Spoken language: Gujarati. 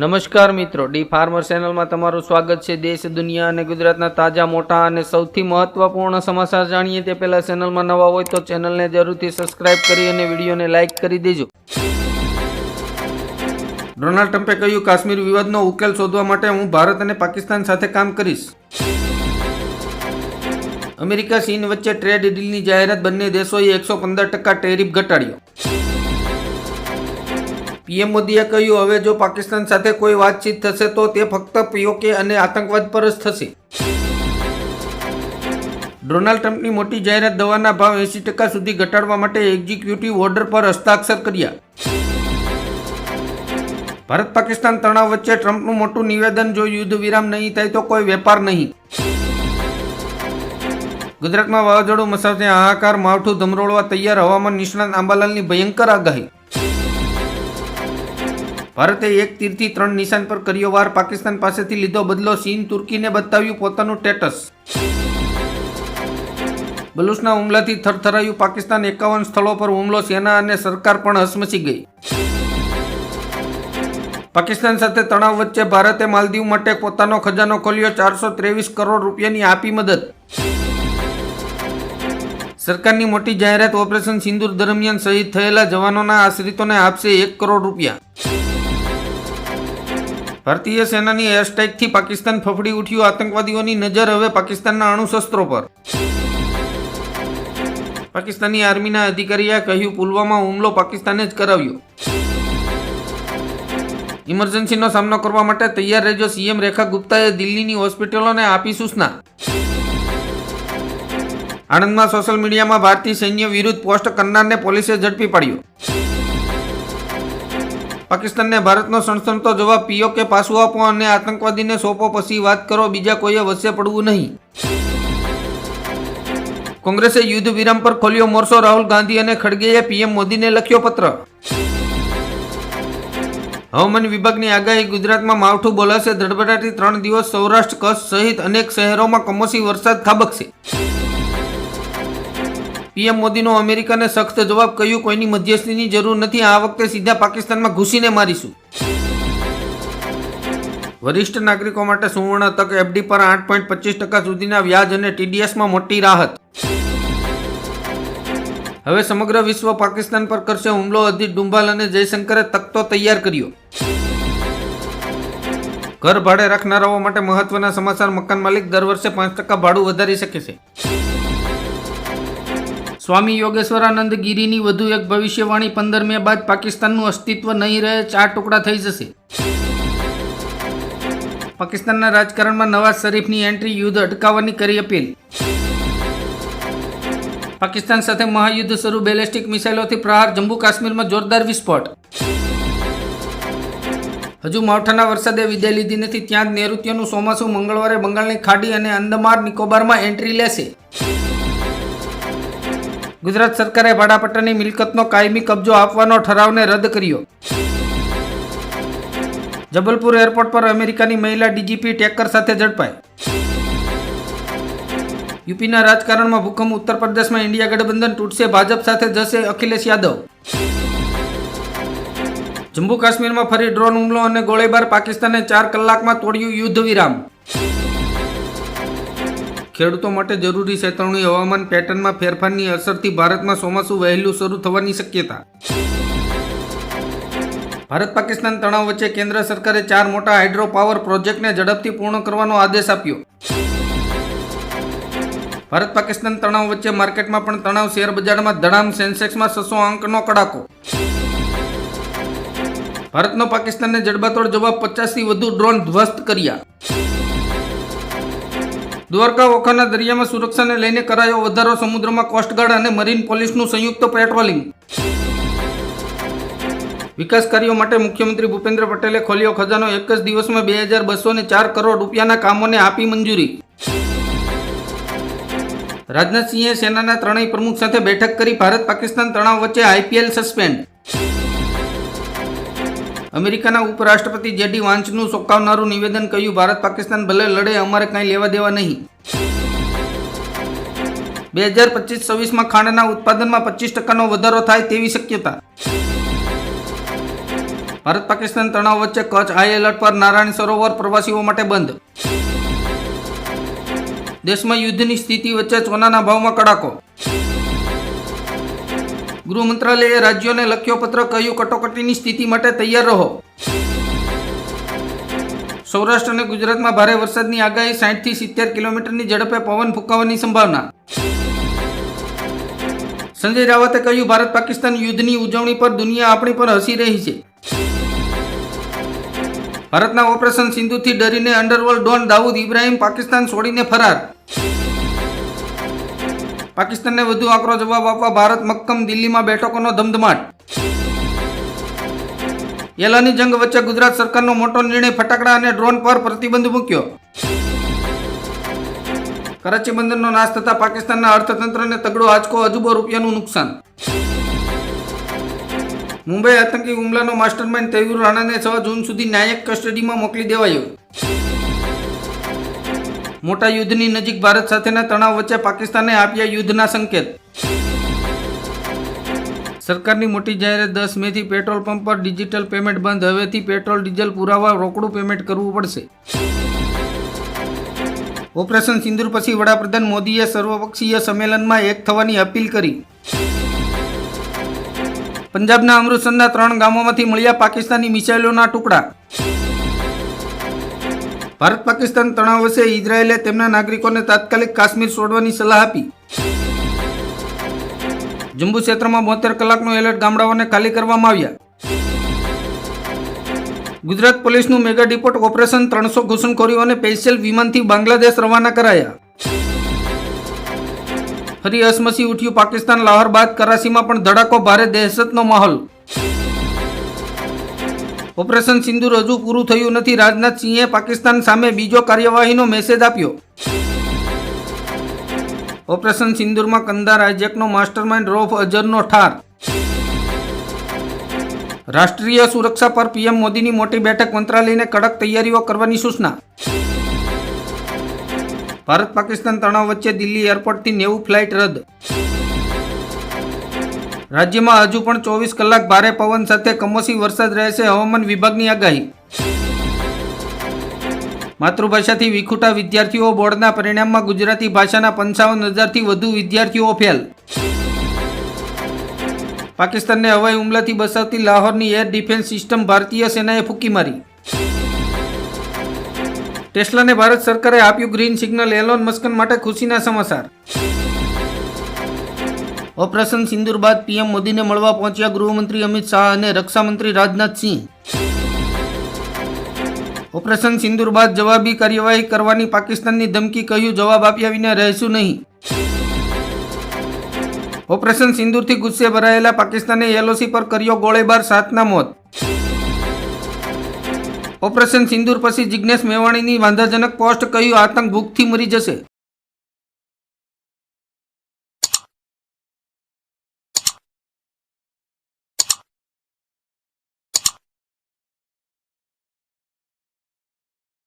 નમસ્કાર મિત્રો, ડી ફાર્મર ચેનલમાં તમારું સ્વાગત છે. દેશ, દુનિયા અને ગુજરાતના તાજા, મોટા અને સૌથી મહત્વપૂર્ણ સમાચાર જાણીએ તે પહેલા ચેનલમાં નવા હોય તો ચેનલને જરૂરથી સબસ્ક્રાઇબ કરી અને વિડીયોને લાઇક કરી દેજો. ડોનાલ્ડ ટ્રમ્પે કહ્યું, કાશ્મીર વિવાદનો ઉકેલ શોધવા માટે હું ભારત અને પાકિસ્તાન સાથે કામ કરીશ. અમેરિકા, ચીન વચ્ચે ટ્રેડ ડીલની જાહેરાત બંને દેશોએ એકસો પંદર ટકા ટેરિફ ઘટાડ્યો. પીએમ મોદીએ કહ્યું, હવે જો પાકિસ્તાન સાથે કોઈ વાતચીત થશે તો તે ફક્ત પીઓકે અને આતંકવાદ પર જ થશે. ડોનાલ્ડ ટ્રમ્પની મોટી જાહેરાત દવાના ભાવ એંસી ટકા સુધી ઘટાડવા માટે એક્ઝિક્યુટિવ ઓર્ડર પર હસ્તાક્ષર કર્યા. ભારત પાકિસ્તાન તણાવ વચ્ચે ટ્રમ્પનું મોટું નિવેદન, જો યુદ્ધ વિરામ નહીં થાય તો કોઈ વેપાર નહીં. ગુજરાતમાં વાવાઝોડું મસાવતે હાહાકાર, માવઠું ધમરોળવા તૈયાર હવામાન નિષ્ણાત આંબાલાલની ભયંકર આગાહી. ભારતે એક તીરથી ત્રણ નિશાન પર કર્યો વાર પાકિસ્તાન પાસેથી લીધો બદલો. ચીન તુર્કીને બતાવ્યું પોતાનું સ્ટેટસ બલુચના હુમલાથી થરથરાયું પાકિસ્તાન એકાવન સ્થળો પર હુમલો. સેના અને સરકાર પણ હસમસી ગઈ. પાકિસ્તાન સાથે તણાવ વચ્ચે ભારતે માલદીવ માટે પોતાનો ખજાનો ખોલ્યો. ચારસો ત્રેવીસ કરોડ રૂપિયાની આપી મદદ. સરકારની મોટી જાહેરાત ઓપરેશન સિંદૂર દરમિયાન શહીદ થયેલા જવાનોના આશ્રિતોને આપશે એક કરોડ રૂપિયા. ભારતીય સેનાની એરસ્ટ્રાઇકથી પાકિસ્તાન ફફડી ઉઠ્યું, આતંકવાદીઓની નજર હવે પાકિસ્તાનના અણુશસ્ત્રો પર. પાકિસ્તાની આર્મીના અધિકારીએ કહ્યું, પુલવામા હુમલો પાકિસ્તાને જ કરાવ્યો. ઇમરજન્સીનો સામનો કરવા માટે તૈયાર રહેજો સીએમ રેખા ગુપ્તાએ દિલ્હીની હોસ્પિટલોને આપી સૂચના. આણંદમાં સોશિયલ મીડિયામાં ભારતીય સૈન્ય વિરુદ્ધ પોસ્ટ કરનારને પોલીસે ઝડપી પાડ્યો. પાકિસ્તાનને ભારતનો સણસણતો જવાબ પીઓકે પાછું આપો અને આતંકવાદીને સોંપો પછી વાત કરો, બીજા કોઈએ વચ્ચે પડવું નહીં. કોંગ્રેસે યુદ્ધ વિરામ પર ખોલ્યો મોરચો, રાહુલ ગાંધી અને ખડગેએ પીએમ મોદીને લખ્યો પત્ર. હવામાન વિભાગની આગાહી, ગુજરાતમાં માવઠું બોલાશે, ધડબડાટી ત્રણ દિવસ સૌરાષ્ટ્ર, કચ્છ સહિત અનેક શહેરોમાં કમોસી વરસાદ ખાબકશે. પીએમ મોદીનો અમેરિકાને સખ્ત જવાબ કહ્યું કોઈની મધ્યસ્થીની જરૂર નથી? આ વખતે સીધા પાકિસ્તાનમાં ઘૂસીને મારીશું. વરિષ્ઠ નાગરિકો માટે સુવર્ણ તક એફડી પર આઠ પોઈન્ટ પચીસ ટકા સુધીના વ્યાજ અને ટીડીએસમાં મોટી રાહત. હવે સમગ્ર વિશ્વ પાકિસ્તાન પર કરશે હુમલો અધિત ડુંભાલ અને જયશંકરે તકતો તૈયાર કર્યો. ઘર ભાડે રાખનારાઓ માટે મહત્વના સમાચાર મકાન માલિક દર વર્ષે પાંચ ટકા ભાડું વધારી શકે છે. સ્વામી યોગેશ્વરાનંદ ગીરીની વધુ એક ભવિષ્યવાણી પંદર મે બાદ પાકિસ્તાનનું અસ્તિત્વ નહીં રહે, ચાર ટુકડા થઈ જશે. પાકિસ્તાનના રાજકારણમાં નવાઝ શરીફની એન્ટ્રી યુદ્ધ અટકાવવાની કરી અપીલ. પાકિસ્તાન સાથે મહાયુદ્ધ શરૂ, બેલેસ્ટિક મિસાઇલોથી પ્રહાર જમ્મુ કાશ્મીરમાં જોરદાર વિસ્ફોટ. હજુ માવઠાના વરસાદે વિદાય લીધી નથી, ત્યાં જ નૈઋત્યનું ચોમાસું મંગળવારે બંગાળની ખાડી અને અંદમાન નિકોબારમાં એન્ટ્રી લેશે. ગુજરાત સરકારે ભાડાપટ્ટાની મિલકતનો કાયમી કબજો આપવાનો ઠરાવને રદ કર્યો. જબલપુર એરપોર્ટ પર અમેરિકાની મહિલા ડીજીપી ટેકર સાથે ઝડપાઈ. યુપીના રાજકારણમાં ભૂકંપ ઉત્તર પ્રદેશમાં ઇન્ડિયા ગઠબંધન તૂટશે, ભાજપ સાથે જશે અખિલેશ યાદવ. જમ્મુ કાશ્મીરમાં ફરી ડ્રોન હુમલો અને ગોળીબાર, પાકિસ્તાને ચાર કલાકમાં તોડ્યું યુદ્ધ વિરામ ખેડૂતો માટે જરૂરી ચેતવણી હવામાન પેટર્નમાં ફેરફારની અસરથી ભારતમાં ચોમાસું વહેલું શરૂ થવાની શક્યતા. ભારત પાકિસ્તાન તણાવ વચ્ચે કેન્દ્ર સરકારે ચાર મોટા હાઇડ્રો પાવર પ્રોજેક્ટને ઝડપથી પૂર્ણ કરવાનો આદેશ આપ્યો. ભારત પાકિસ્તાન તણાવ વચ્ચે માર્કેટમાં પણ તણાવ શેર બજારમાં ધડામ સેન્સેક્સમાં છસો અંકનો કડાકો. ભારતનો પાકિસ્તાનને જડબાતોડ જવાબ પચાસથી વધુ ડ્રોન ધ્વસ્ત કર્યા. દ્વારકા ઓખાના દરિયામાં સુરક્ષાને લઈને કરાયો વધારો, સમુદ્રમાં કોસ્ટગાર્ડ અને મરીન પોલીસનું સંયુક્ત પેટ્રોલિંગ વિકાસ કાર્યો માટે મુખ્યમંત્રી ભૂપેન્દ્ર પટેલે ખોલ્યો ખજાનો. એક જ દિવસમાં બે હજાર બસો ને ચાર કરોડ રૂપિયાના કામોને આપી મંજૂરી. રાજનાથસિંહે સેનાના ત્રણેય પ્રમુખ સાથે બેઠક કરી ભારત પાકિસ્તાન તણાવ વચ્ચે આઈપીએલ સસ્પેન્ડ. અમેરિકાના ઉપરાષ્ટ્રપતિ જેડી વાંચનું ચોંકાવનારું નિવેદન કહ્યું, ભારત પાકિસ્તાન ભલે લડે, અમારે કંઈ લેવા દેવા નહીં. બે હજાર પચીસ છવ્વીસમાં ખાંડના ઉત્પાદનમાં પચીસ ટકાનો વધારો થાય તેવી શક્યતા. ભારત પાકિસ્તાન તણાવ વચ્ચે કચ્છ હાઈ એલર્ટ પર નારાયણ સરોવર પ્રવાસીઓ માટે બંધ. દેશમાં યુદ્ધની સ્થિતિ વચ્ચે સોનાના ભાવમાં કડાકો. ગૃહ મંત્રાલયે રાજ્યોને લખ્યો પત્ર કહ્યું, કટોકટીની સ્થિતિ માટે તૈયાર રહો. સૌરાષ્ટ્ર અને ગુજરાતમાં ભારે વરસાદની આગાહી સાઠથી સિત્તેર કિલોમીટરની ઝડપે પવન ફૂંકાવાની સંભાવના. સંજય રાવતે કહ્યું, ભારત પાકિસ્તાન યુદ્ધની ઉજવણી પર દુનિયા આપણી પર હસી રહી છે. ભારતના ઓપરેશન સિંધુથી ડરીને અંડરવર્લ્ડ ડોન દાઉદ ઇબ્રાહિમ પાકિસ્તાન છોડીને ફરાર. પાકિસ્તાનને વધુ આકરો જવાબ આપવા ભારત મક્કમ દિલ્હીમાં બેઠકોનો ધમધમાટ. યેલાની જંગ વચ્ચે ગુજરાત સરકારનો મોટો નિર્ણય ફટાકડા અને ડ્રોન પર પ્રતિબંધ મૂક્યો. કરાચી બંદરનો નાશ થતા પાકિસ્તાનના અર્થતંત્રને તગડો આંચકો અજુબો રૂપિયાનું નુકસાન. મુંબઈ આતંકી હુમલાનો માસ્ટરમાઇન્ડ તૈયુર રાણાને છ જૂન સુધી ન્યાયિક કસ્ટડીમાં મોકલી દેવાયો. મોટા યુદ્ધની નજીક ભારત સાથેના તણાવ વચ્ચે પાકિસ્તાને આપ્યા યુદ્ધના સંકેત. સરકારની મોટી જાહેરાત દસ મેથી પેટ્રોલ પંપ પર ડિજિટલ પેમેન્ટ બંધ. હવેથી પેટ્રોલ, ડીઝલ પુરાવા, રોકડું પેમેન્ટ કરવું પડશે. ઓપરેશન સિંદૂર પછી વડાપ્રધાન મોદીએ સર્વપક્ષીય સંમેલનમાં એક થવાની અપીલ કરી. પંજાબના અમૃતસરના ત્રણ ગામોમાંથી મળ્યા પાકિસ્તાની મિસાઇલોના ટુકડા. ભારત પાકિસ્તાન તણાવ વચ્ચે ઇઝરાયેલે તેમના નાગરિકોને તાત્કાલિક કાશ્મીર છોડવાની સલાહ આપી. જમ્મુ ક્ષેત્રમાં બોતેર કલાકનું એલર્ટ ગામડાઓને ખાલી કરવામાં આવ્યા. ગુજરાત પોલીસનું મેગા ડિપોર્ટ ઓપરેશન ત્રણસો ઘૂસણખોરીઓને સ્પેશિયલ વિમાનથી બાંગ્લાદેશ રવાના કરાયા. ફરી અસમસી ઉઠ્યું પાકિસ્તાન, લાહોર બાદ કરાચીમાં પણ ધડાકો, ભારે દહેશતનો માહોલ. ઓપરેશન સિંદૂર હજુ પૂરું થયું નથી. રાજનાથસિંહે પાકિસ્તાન સામે બીજો કાર્યવાહીનો મેસેજ આપ્યો. ઓપરેશન સિંદૂરમાં કંદાર હાઇજેકનો માસ્ટરમાઇન્ડ રોફ અજરનો ઠાર. રાષ્ટ્રીય સુરક્ષા પર પીએમ મોદીની મોટી બેઠક મંત્રાલયને કડક તૈયારીઓ કરવાની સૂચના. ભારત પાકિસ્તાન તણાવ વચ્ચે દિલ્હી એરપોર્ટથી નેવું ફ્લાઇટ રદ. રાજ્યમાં હજુ પણ ચોવીસ કલાક ભારે પવન સાથે કમોસમી વરસાદ રહેશે હવામાન વિભાગની આગાહી. માતૃભાષાથી વિખુટા વિદ્યાર્થીઓ બોર્ડના પરિણામમાં ગુજરાતી ભાષાના પંચાવન હજારથી વધુ વિદ્યાર્થીઓ ફેલ. પાકિસ્તાનને હવાઈ હુમલાથી બસાવતી લાહોરની એર ડિફેન્સ સિસ્ટમ ભારતીય સેનાએ ફૂંકી મારી. ટેસ્લાને ભારત સરકારે આપ્યું ગ્રીન સિગ્નલ એલોન મસ્કન માટે ખુશીના સમાચાર. ઓપરેશન સિંદુર બાદ પીએમ મોદીને મળવા પહોંચ્યા ગૃહમંત્રી અમિત શાહ અને રક્ષામંત્રી રાજનાથસિંહ ઓપરેશન સિંદુર બાદ જવાબી કાર્યવાહી કરવાની પાકિસ્તાનની ધમકી કહ્યું, જવાબ આપ્યા વિના રહેશું નહીં. ઓપરેશન સિંદૂરથી ગુસ્સે ભરાયેલા પાકિસ્તાને એલઓસી પર કર્યો ગોળીબાર સાતના મોત. ઓપરેશન સિંદૂર પછી જિજ્ઞેશ મેવાણીની વાંધાજનક પોસ્ટ કહ્યું, આતંક ભૂખથી મરી જશે.